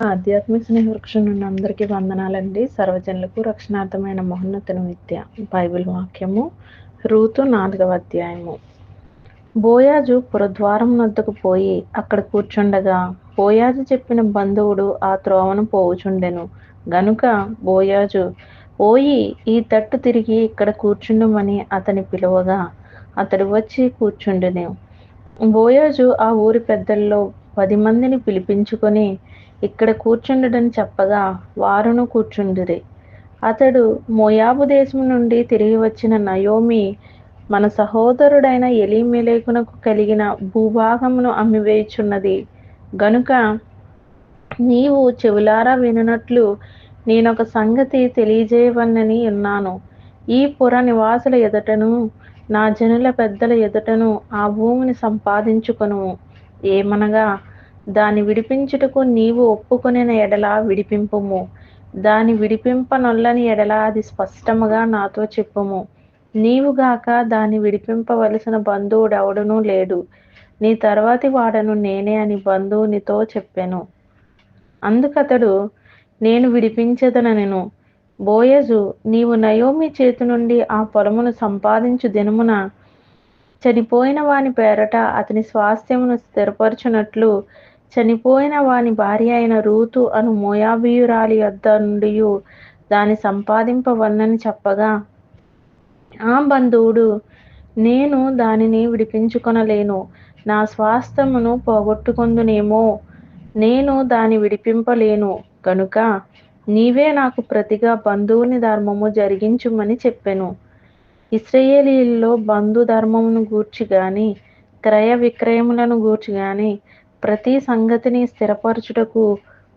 ఆధ్యాత్మిక స్నేహవృక్షం నుండి అందరికీ వందనాలండి. సర్వజనులకు రక్షణార్థమైన మహోన్నతను విద్య. బైబిల్ వాక్యము రూతు నాలుగవ అధ్యాయము. బోయాజు పురద్వారం వద్దకు పోయి అక్కడ కూర్చుండగా బోయాజు చెప్పిన బంధువుడు ఆ త్రోవను పోవుచుండెను గనుక బోయాజు పోయి ఈ తట్టు తిరిగి ఇక్కడ కూర్చుండమని అతని పిలువగా అతడు వచ్చి కూర్చుండెను. బోయాజు ఆ ఊరి పెద్దల్లో పది మందిని పిలిపించుకొని ఇక్కడ కూర్చుండడని చెప్పగా వారును కూర్చుండిరి. అతడు మోయాబు దేశం నుండి తిరిగి వచ్చిన నయోమి మన సహోదరుడైన ఎలిమెలేకునకు కలిగిన భూభాగమును అమ్మివేయుచున్నది. గనుక నీవు చెవులారా వినున్నట్లు నేనొక సంగతి తెలియజేయవలనని ఉన్నాను. ఈ పుర నివాసుల ఎదుటను నా జనుల పెద్దల ఎదుటను ఆ భూమిని సంపాదించుకొను ఏమనగా దాని విడిపించుటకు నీవు ఒప్పుకొనిన ఎడల విడిపింపుము. దాని విడిపింపనొల్లని ఎడల అది స్పష్టముగా నాతో చెప్పుము. నీవుగాక దాన్ని విడిపింపవలసిన బంధువుడెవడనూ లేడు. నీ తర్వాతి వాడను నేనే అని బంధువునితో చెప్పాను. అందుకతడు నేను విడిపించదనను. బోయజు నీవు నయోమి చేతి నుండి ఆ పొలమును సంపాదించు దినమున చనిపోయిన వాని పేరట అతని స్వాస్థ్యమును స్థిరపరచునట్లు చనిపోయిన వాని భార్య అయిన రూతు అను మోయాబీయురాలి అద్ద నుండి దాని సంపాదింపవన్నని చెప్పగా ఆ బంధువుడు నేను దానిని విడిపించుకొనలేను. నా స్వాస్థ్యమును పోగొట్టుకుందునేమో. నేను దాని విడిపింపలేను. కనుక నీవే నాకు ప్రతిగా బంధువుని ధర్మము జరిగించుమని చెప్పెను. ఇస్రయేలీల్లో బంధు ధర్మమును గూర్చి గాని క్రయ విక్రయములను గూర్చి గాని ప్రతి సంగతిని స్థిరపరచుటకు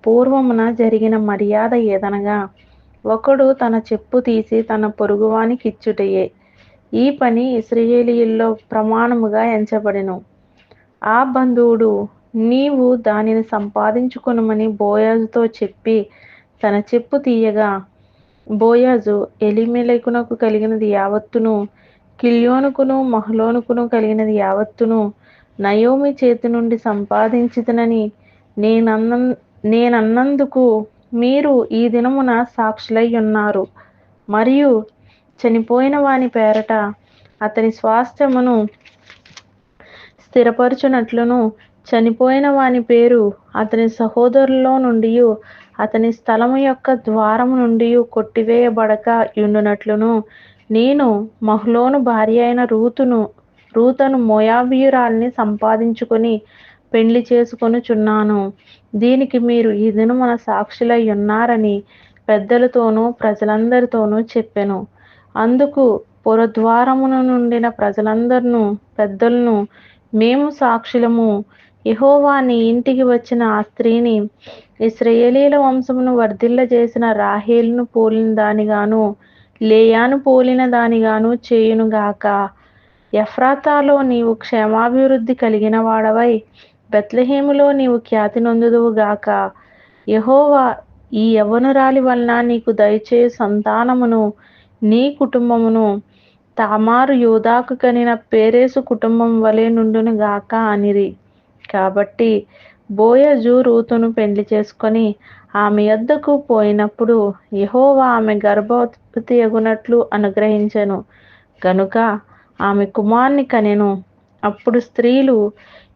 పూర్వమున జరిగిన మర్యాద ఏదనగా ఒకడు తన చెప్పు తీసి తన పొరుగువానికి ఇచ్చుటయే ఈ పని ఇస్రయేలీల్లో ప్రమాణముగా ఎంచబడెను. ఆ బంధువుడు నీవు దానిని సంపాదించుకునమని బోయాజుతో చెప్పి తన చెప్పు తీయగా బోయాజు ఎలిమెలకునకు కలిగినది యావత్తును కిల్యోనుకును మహలోనుకును కలిగినది యావత్తును నయోమి చేతి నుండి సంపాదించితనని నేనన్న నేనన్నందుకు మీరు ఈ దినమున సాక్షులై ఉన్నారు. మరియు చనిపోయిన వాని పేరట అతని స్వాస్థ్యమును స్థిరపరచునట్లును చనిపోయిన వాని పేరు అతని సహోదరుల్లో నుండి అతని స్థలము యొక్క ద్వారము నుండి కొట్టివేయబడక యుండునట్లును నేను మహ్లోను భార్య అయిన రూతును రూతను మోయాబీయురాల్ని సంపాదించుకొని పెండ్లి చేసుకొనుచున్నాను. దీనికి మీరు ఈ దినమున సాక్షులై ఉన్నారని పెద్దలతోనూ ప్రజలందరితోనూ చెప్పెను. అందుకు పురద్వారమున నుండిన ప్రజలందరినూ పెద్దలను మేము సాక్షులము. యహోవా నీ ఇంటికి వచ్చిన ఆ స్త్రీని ఇస్రయేలీల వంశమును వర్ధిల్ల చేసిన రాహేలును పోలిన దానిగాను లేయాను పోలిన దానిగాను చేయునుగాక. ఎఫ్రాతాలో నీవు క్షేమాభివృద్ధి కలిగిన వాడవై బెత్లహేములో నీవు ఖ్యాతి నొందుదువుగాక యహోవా ఈ యవనురాలి వలన నీకు దయచే సంతానమును నీ కుటుంబమును తామారు యోధాకు కనిన పేరేసు కుటుంబం వలె నుండును గాక అనిరి. కాబట్టి బోయజు రూతును పెండ్లి చేసుకొని ఆమె యొద్దకు పోయినప్పుడు యహోవా ఆమె గర్భవతి ఎగునట్లు అనుగ్రహించెను. గనుక ఆమె కుమార్ని కనెను అప్పుడు స్త్రీలు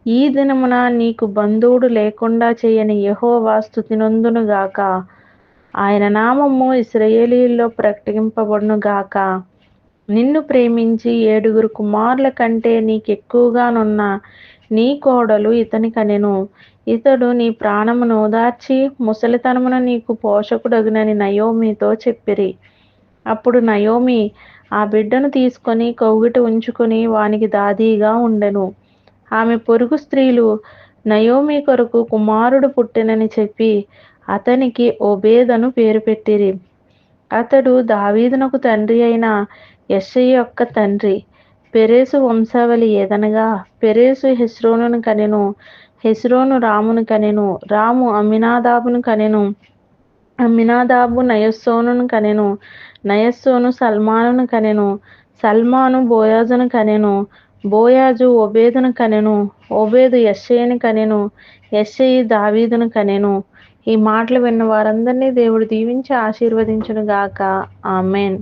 ఈ దినమున నీకు బంధువుడు లేకుండా చేయని యహోవా స్థుతినందును గాక. ఆయన నామము ఇస్రయేలీల్లో ప్రకటింపబడును గాక. నిన్ను ప్రేమించి ఏడుగురు కుమారుల కంటే నీకెక్కువగానున్న నీ కోడలు ఇతని కనెను ఇతడు నీ ప్రాణమును ఓదార్చి ముసలితనమున నీకు పోషకుడగునని నయోమితో చెప్పిరి. అప్పుడు నయోమి ఆ బిడ్డను తీసుకొని కౌగిట ఉంచుకొని వానికి దాదీగా ఉండెను. ఆమె పొరుగు స్త్రీలు నయోమి కొరకు కుమారుడు పుట్టెనని చెప్పి అతనికి ఒబేదను పేరు పెట్టిరి. అతడు దావీదునకు తండ్రి అయిన యశయ్య యొక్క తండ్రి. పెరేసు వంశావళి ఏదనగా పెరేసు హెస్రోనును కనెను హెస్రోను రామును కనెను రాము అమినాదాబును కనెను. అమినాదాబు నయస్సోను కనెను నయస్సోను సల్మానును కనెను సల్మాను బోయాజును కనెను బోయాజు ఒబేదును కనెను ఒబేదు యెషయిని కనెను యెషయి దావీదును కనెను. ఈ మాటలు విన్న వారందరినీ దేవుడు దీవించి ఆశీర్వదించును గాక ఆమెన్.